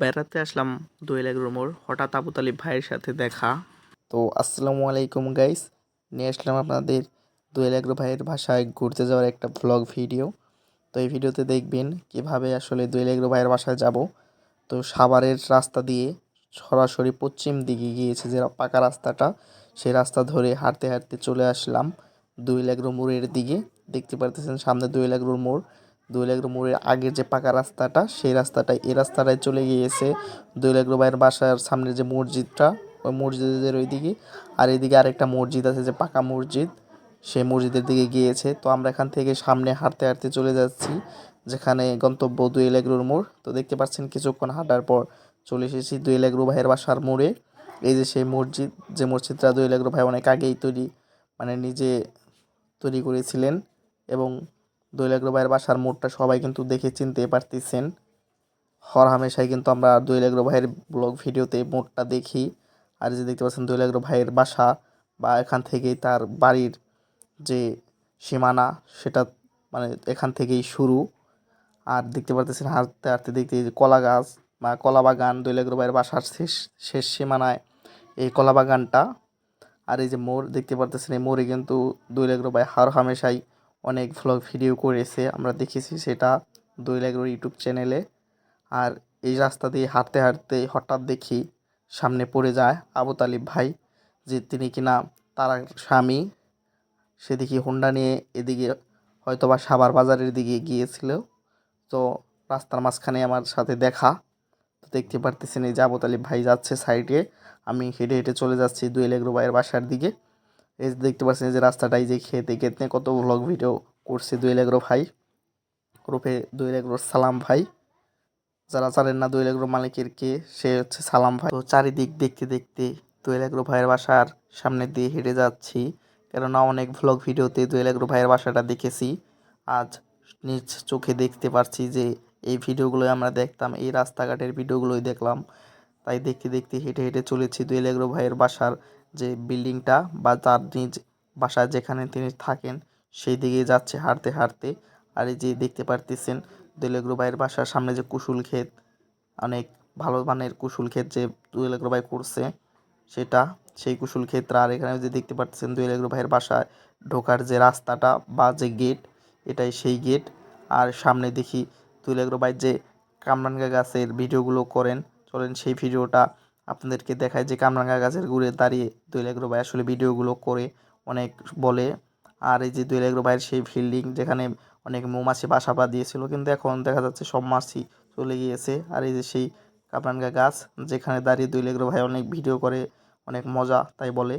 বেড়াতে আসলাম দোয়েল মোড়, হঠাৎ আবু তালিব ভাইয়ের সাথে দেখা। তো আসসালামু আলাইকুম গাইস নিয়ে আসলাম আপনাদের দোয়েল এগ্রো ভাইয়ের ভাষায় ঘুরতে যাওয়ার একটা ভ্লগ ভিডিও তো এই ভিডিওতে দেখবেন কীভাবে আসলে দোয়েল এগ্রো ভাইয়ের বাসায় যাব। তো সাভারের রাস্তা দিয়ে সরাসরি পশ্চিম দিকে গিয়েছে যে পাকা রাস্তাটা, সেই রাস্তা ধরে হাঁটতে হাঁটতে চলে আসলাম দোয়েল এগ্রো মোড়ের দিকে। দেখতে পারতেছেন সামনে দোয়েল এগ্রোর মোড়। দোয়েল মোড়ের আগের যে পাকা রাস্তাটা, সেই রাস্তাটায় এই রাস্তাটায় চলে গিয়েছে দোয়েল ভাইয়ের বাসার সামনে যে মসজিদটা, ওই মসজিদের ওই দিকে আর এদিকে আরেকটা মসজিদ আছে যে পাকা মসজিদ, সেই মসজিদের দিকে গিয়েছে। তো আমরা এখান থেকে সামনে হাঁটতে হাঁটতে চলে যাচ্ছি, যেখানে গন্তব্য দোয়েল এগ্রোর মোড়। তো দেখতে পাচ্ছেন কিছুক্ষণ হাঁটার পর চলে এসেছি দোয়েল এগ্রো ভাইয়ের বাসার মোড়ে। এই যে সেই মসজিদ, যে মসজিদটা দোয়েল এগ্রো ভাই অনেক আগেই তৈরি মানে নিজে তৈরি করেছিলেন এবং দোয়েল এগ্রো ভাইয়ের বাসার মোড়টা সবাই কিন্তু দেখে চিনতে পারতেছেন। হর হামেশাই কিন্তু আমরা দোয়েল এগ্রো ভাইয়ের ব্লগ ভিডিওতে মোড়টা দেখি। আর যে দেখতে পাচ্ছেন দোয়েল এগ্রো ভাইয়ের বাসা বা এখান থেকেই তার বাড়ির যে সীমানা, সেটা মানে এখান থেকেই শুরু। আর দেখতে পারতেছেন হাঁটতে হাঁটতে দেখতে কলা গাছ বা কলা বাগান দোয়েল এগ্রো ভাইয়ের বাসার শেষ শেষ সীমানায় এই কলা বাগানটা। আর এই যে মোড় দেখতে পারতেছেন, এই মোড়ে কিন্তু দোয়েল এগ্রো ভাই হর হামেশাই অনেক ভ্লগ ভিডিও করেছে, আমরা দেখেছি সেটা দোয়েল এগ্রো ইউটিউব চ্যানেলে আর এই রাস্তা দিয়ে হাঁটতে হাঁটতে হঠাৎ দেখি সামনে পড়ে যায় আবু তালিব ভাই, যে তিনি কিনা তার স্বামী। সে দেখি হোন্ডা নিয়ে এদিকে হয়তো বা সাভার বাজারের দিকে গিয়েছিল। তো রাস্তার মাঝখানে আমার সাথে দেখা, তো দেখতে পারতেছেন এই যে আবু তালিব ভাই যাচ্ছে সাইডে আমি হেঁটে হেঁটে চলে যাচ্ছি দুয়েল এগ্রো ভাইয়ের বাসার দিকে। এই যে দেখতে পাচ্ছেন যে রাস্তাটাই যে খেতে খেতে কত ভ্লগ ভিডিও করছে দুয়েল এগ্রো ভাই। রূপে দুয়েল এগ্রোর সালাম ভাই। যারা জানেন না দোয়েল এগ্রো মালিকের কে, সে হচ্ছে সালাম ভাই। তো চারিদিক দেখতে দেখতে দোয়েল এগ্রো ভাইয়ের বাসার সামনে দিয়ে হেঁটে যাচ্ছি। কেননা অনেক ভ্লগ ভিডিওতে দোয়েল এগ্রো ভাইয়ের বাসাটা দেখেছি। আজ নিজ চোখে দেখতে পারছি যে এই ভিডিওগুলোই আমরা দেখতাম, এই রাস্তাঘাটের ভিডিওগুলোই দেখলাম। তাই দেখতে দেখতে হেঁটে হেঁটে চলেছি দোয়েল এগ্রো ভাইয়ের বাসার যে বিল্ডিংটা বা তার নিজ বাসায় যেখানে তিনি থাকেন, সেই দিকে যাচ্ছে হাঁটতে হাঁটতে। আর এই যে দেখতে পারতেছেন দোয়েলেগ্রো ভাইয়ের বাসার সামনে যে কুশুল ক্ষেত, অনেক ভালো মানের কুশুল ক্ষেত যে দোয়েলেগ্রো ভাই করছে, সেটা, সেই কুশুল ক্ষেত্র। আর এখানে যে দেখতে পাচ্ছেন দোয়েলেগ্রো ভাইয়ের বাসায় ঢোকার যে রাস্তাটা বা যে গেট, এটাই সেই গেট। আর সামনে দেখি দোয়েলেগ্রো ভাই যে কামরাঙ্গা গাছের ভিডিওগুলো করেন, চলেন সেই ভিডিওটা আপনাদেরকে দেখায় যে কামরাঙ্গা গাছের গুড়ে দাঁড়িয়ে দৈলাগ্র ভাই আসলে ভিডিওগুলো করে অনেক বলে। আর এই যে দৈলাগ্র ভাইয়ের সেই ফিল্ডিং যেখানে অনেক মৌমাছি বাসা দিয়েছিল কিন্তু এখন দেখা যাচ্ছে সব মাছি চলে গিয়েছে। আর এই যে সেই কামরাঙ্গা গাছ যেখানে দাঁড়িয়ে দুই লেগ্রো ভাই অনেক ভিডিও করে, অনেক মজা তাই বলে।